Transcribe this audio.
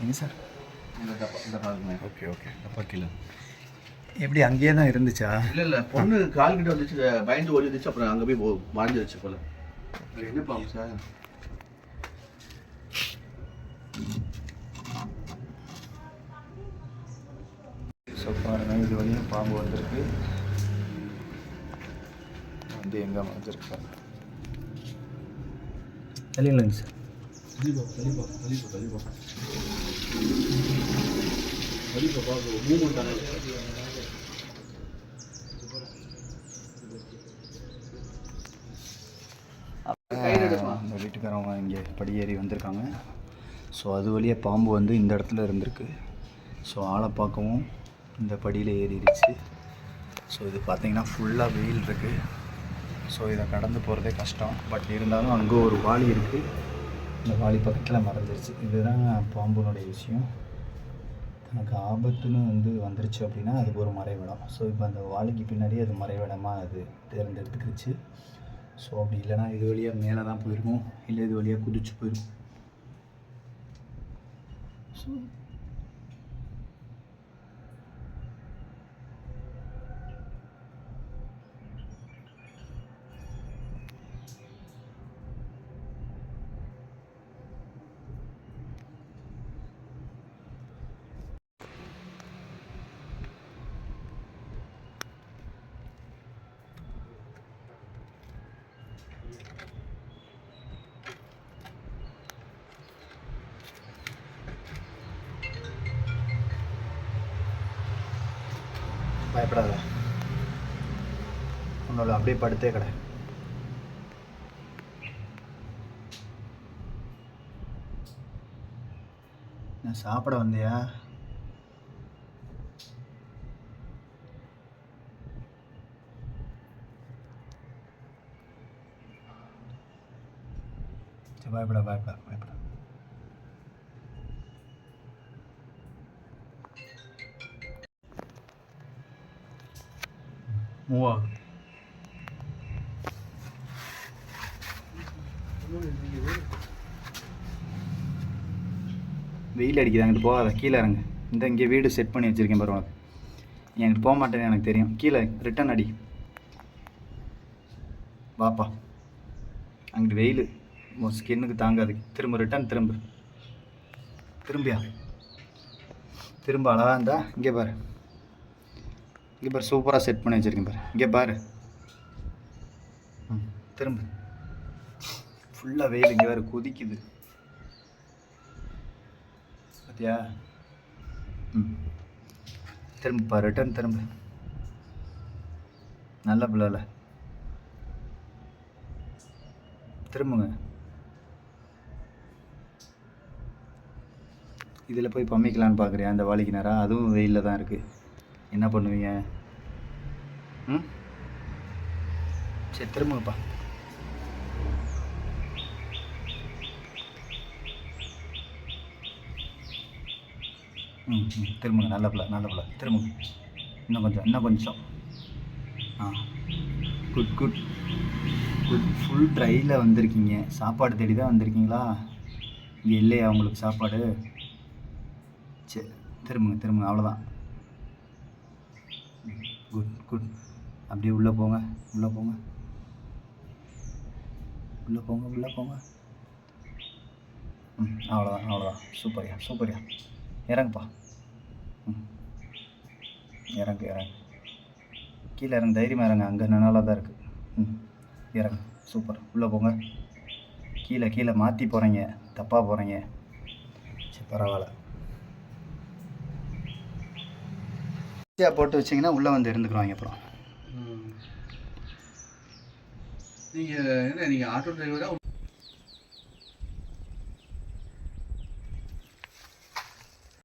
எங்க சார்? இந்த டப்பா இந்த பாருங்க ஓகே ஓகே. டப்பா கீழே எப்படி அங்கேயே தான் இருந்துச்சா? இல்லை இல்லை. பொண்ணு கால் கிட்ட வந்துச்சு பயந்து ஓடி வந்துச்சு அப்புறம் அங்கே போய் போ- மறைஞ்சிருச்சு போல. என்ன பாம்பு சார்? ஸோ இது வழியும் பாம்பு வந்திருக்கு. வந்து எங்கே வந்திருக்கு தெரியலங்க சார். கலிப்பா கலிப்பா கலிப்பா கலிப்பா அந்த வீட்டுக்காரவங்க இங்கே படியேறி வந்திருக்காங்க. ஸோ அது வழியாக பாம்பு வந்து இந்த இடத்துல இருந்திருக்கு. ஸோ ஆளை பார்க்கவும் இந்த படியில் ஏறிடுச்சு. ஸோ இது பார்த்தீங்கன்னா ஃபுல்லாக வெயில் இருக்குது ஸோ இதை கடந்து போகிறதே கஷ்டம். பட் இருந்தாலும் அங்கே ஒரு வாளி இருக்குது இந்த வாளி பக்கத்தில் மறைஞ்சிருச்சு. இதுதான் பாம்புனுடைய விஷயம். தனக்கு ஆபத்துன்னு வந்து வந்துருச்சு அப்படின்னா அதுக்கு ஒரு மறைவிடம். ஸோ இப்போ அந்த வாலிக்கு பின்னாடி அது மறைவிடமாக அது தேர்ந்தெடுத்துக்கிச்சு ஸோ அப்படி இல்லைன்னா இது வழியாக மேலே தான் போயிருக்கும். இல்லை இது வழியாக குதிச்சு போயிருக்கும். ஸோ பயப்படாத. உன்னோட அப்படியே படுத்தே கடை. நான் சாப்பிட வந்தியா? சரி, பயப்பட பயப்பட பயப்பட. மூவ் ஆகுது வெயில் அடிக்குது அங்கிட்டு போகாத கீழே இறங்க. இந்த இங்கே வீடு செட் பண்ணி வச்சுருக்கேன் பாரு உனக்கு. நீ அங்கிட்டு போக மாட்டேன்னு எனக்கு தெரியும். கீழே ரிட்டன் அடி. வாப்பா. அங்கிட்டு வெயில். உன் ஸ்கின்னுக்கு தாங்காது. திரும்ப ரிட்டன் திரும்ப. திரும்பியா? திரும்ப அழகா இருந்தா இங்கே பாரு. இங்கே பாரு சூப்பராக செட் பண்ணி வச்சுருக்கேன் பாரு. இங்கே பாரு. ம் திரும்ப. ஃபுல்லாக வெயில் இங்கே வேறு கொதிக்குது. பார்த்தியா ம். திரும்ப பாரு ரிட்டர்ன் திரும்ப. நல்ல பிள்ளைல திரும்புங்க. இதில் போய் பம்மிக்கலான்னு பார்க்குறியா? அந்த வாளிக்கு நேரம் அதுவும் வெயிலில் தான் இருக்குது என்ன பண்ணுவீங்க? ம்? சரி திரும்புங்கப்பா. ம் ம் திரும்புங்க. நல்ல பிள்ளை நல்ல பிள்ளை. திரும்புங்க. இன்னும் கொஞ்சம் இன்னும் கொஞ்சம். ஆ. Good good. குட். ஃபுல் ட்ரையில் வந்திருக்கீங்க. சாப்பாடு தேடி தான் வந்திருக்கீங்களா? இங்கே இல்லையா உங்களுக்கு சாப்பாடு? சரி திரும்புங்க திரும்புங்க. அவ்வளோதான் குட் குட் அப்படியே உள்ளே போங்க உள்ளே போங்க உள்ளே போங்க உள்ளே போங்க ம் அவ்வளோதான் அவ்வளோதான் சூப்பர்யா சூப்பர்யா இறங்குப்பா ம் இறங்கு இறங்கு கீழே இறங்கு தைரியமாக இறங்க அங்கே நல்லா தான் இருக்குது ம் இறங்கு சூப்பர் உள்ளே போங்க கீழே கீழே மாற்றி போகிறீங்க தப்பாக போகிறீங்க சரி பரவாயில்ல. ஈஸியாக போட்டு வச்சிங்கன்னா உள்ளே வந்து இருந்துக்குறாங்க அப்புறம். நீங்கள் என்ன நீங்கள் ஆட்டோ டிரைவரா